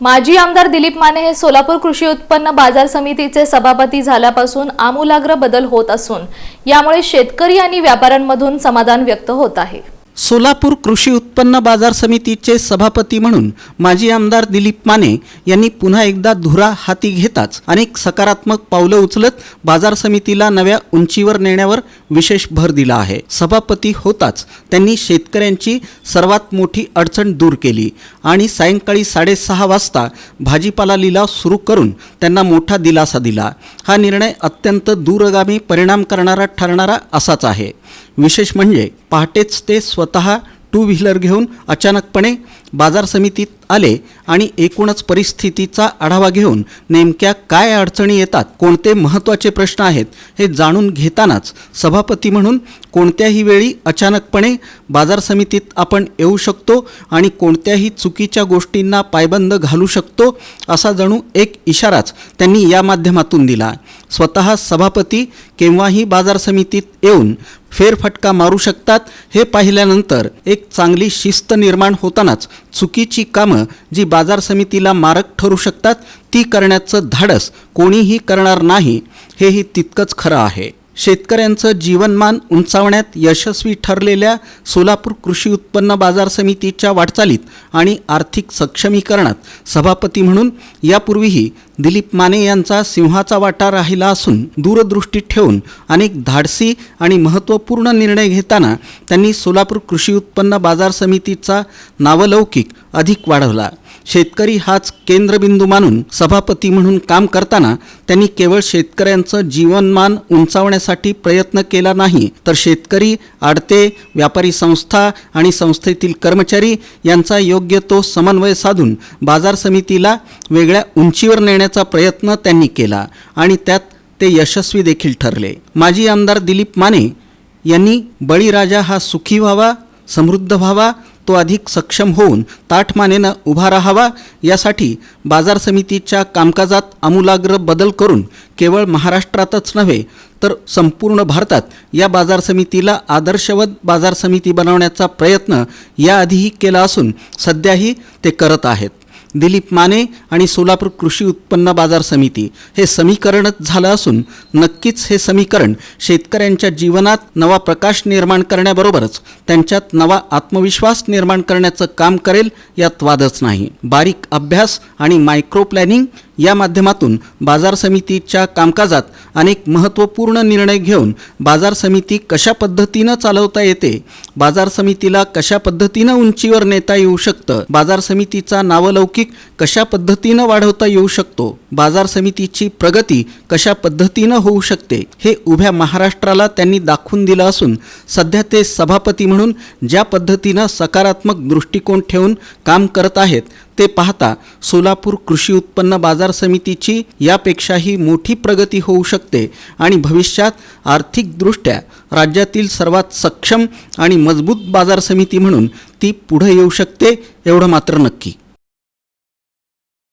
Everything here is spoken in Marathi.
माजी आमदार दिलीप माने हे सोलापूर कृषी उत्पन्न बाजार समितीचे सभापती झाल्यापासून आमूलाग्र बदल होत असून यामुळे शेतकरी आणि व्यापाऱ्यांमधून समाधान व्यक्त होत आहे. सोलापूर कृषी उत्पन्न बाजार समितीचे सभापती म्हणून माजी आमदार दिलीप माने यांनी पुन्हा एकदा धुरा हाती घेताच अनेक सकारात्मक पावलं उचलत बाजार समितीला नव्या उंचीवर नेण्यावर विशेष भर दिला आहे. सभापती होताच त्यांनी शेतकऱ्यांची सर्वात मोठी अडचण दूर केली आणि सायंकाळी साडेसहा वाजता भाजीपाला लिलाव सुरू करून त्यांना मोठा दिलासा दिला. हा निर्णय अत्यंत दूरगामी परिणाम करणारा ठरणारा असाच आहे. विशेष म्हणजे पहाटेच ते स्वतः टू व्हीलर घेऊन अचानकपणे बाजार समितीत आले आणि एकूणच परिस्थितीचा आढावा घेऊन नेमक्या काय अडचणी येतात कोणते महत्त्वाचे प्रश्न आहेत हे जाणून घेतानाच सभापती म्हणून कोणत्याही वेळी अचानकपणे बाजार समितीत आपण येऊ शकतो आणि कोणत्याही चुकीच्या गोष्टींना पायबंद घालू शकतो असा जणू एक इशाराच त्यांनी या माध्यमातून दिला. स्वतः सभापती केव्हाही बाजार समितीत येऊन फेरफटका मारू शकतात हे पाहिल्यानंतर एक चांगली शिस्त निर्माण होतानाच चुकीची कामं जी बाजार समितीला मारक ठरू शकतात ती करण्याचं धाडस कोणीही करणार नाही हेही तितकंच खरं आहे. शेतकऱ्यांचं जीवनमान उंचावण्यात यशस्वी ठरलेल्या सोलापूर कृषी उत्पन्न बाजार समितीच्या वाटचालीत आणि आर्थिक सक्षमीकरणात सभापती म्हणून यापूर्वीही दिलीप माने यांचा सिंहाचा वाटा राहिला असून दूरदृष्टी ठेवून अनेक धाडसी आणि महत्त्वपूर्ण निर्णय घेताना त्यांनी सोलापूर कृषी उत्पन्न बाजार समितीचा नावलौकिक अधिक वाढवला. शेतकरी हाच केंद्रबिंदू मानून सभापती म्हणून काम करताना त्यांनी केवळ शेतकऱ्यांचं जीवनमान उंचावण्यासाठी प्रयत्न केला नाही तर शेतकरी आडते व्यापारी संस्था आणि संस्थेतील कर्मचारी यांचा योग्य तो समन्वय साधून बाजार समितीला वेगळ्या उंचीवर नेण्याचा प्रयत्न त्यांनी केला आणि त्यात ते यशस्वी देखील ठरले. माजी आमदार दिलीप माने यांनी बळीराजा हा सुखी व्हावा समृद्ध व्हावा तो अधिक सक्षम होऊन ताठमानेनं उभा राहावा यासाठी बाजार समितीच्या कामकाजात आमूलाग्र बदल करून केवळ महाराष्ट्रातच नव्हे तर संपूर्ण भारतात या बाजार समितीला आदर्शवत बाजार समिती बनवण्याचा प्रयत्न याआधीही केला असून सध्याही ते करत आहेत. दिलीप माने आणि सोलापूर कृषी उत्पन्न बाजार समिती. हे समीकरणच झालं असून नक्कीच हे समीकरण शेतकऱ्यांच्या जीवनात नवा प्रकाश निर्माण करण्याबरोबरच त्यांच्यात नवा आत्मविश्वास निर्माण करण्याचं काम करेल यात वादच नाही. बारीक अभ्यास आणि मायक्रो प्लॅनिंग या माध्यमातून बाजार समितीच्या कामकाजात अनेक महत्त्वपूर्ण निर्णय घेऊन बाजार समिती कशा पद्धतीनं चालवता येते बाजार समितीला कशा पद्धतीनं उंचीवर नेता येऊ शकतं बाजार समितीचा नावलौकिक कशा पद्धतीनं वाढवता येऊ शकतो बाजार समितीची प्रगती कशा पद्धतीनं होऊ शकते हे उभ्या महाराष्ट्राला त्यांनी दाखवून दिलं असून सध्या ते सभापती म्हणून ज्या पद्धतीनं सकारात्मक दृष्टिकोन ठेवून काम करत आहेत ते पाहता सोलापूर कृषी उत्पन्न बाजार समितीची यापेक्षाही मोठी प्रगती होऊ शकते आणि भविष्यात आर्थिकदृष्ट्या राज्यातील सर्वात सक्षम आणि मजबूत बाजार समिती म्हणून ती पुढे येऊ शकते एवढं मात्र नक्की.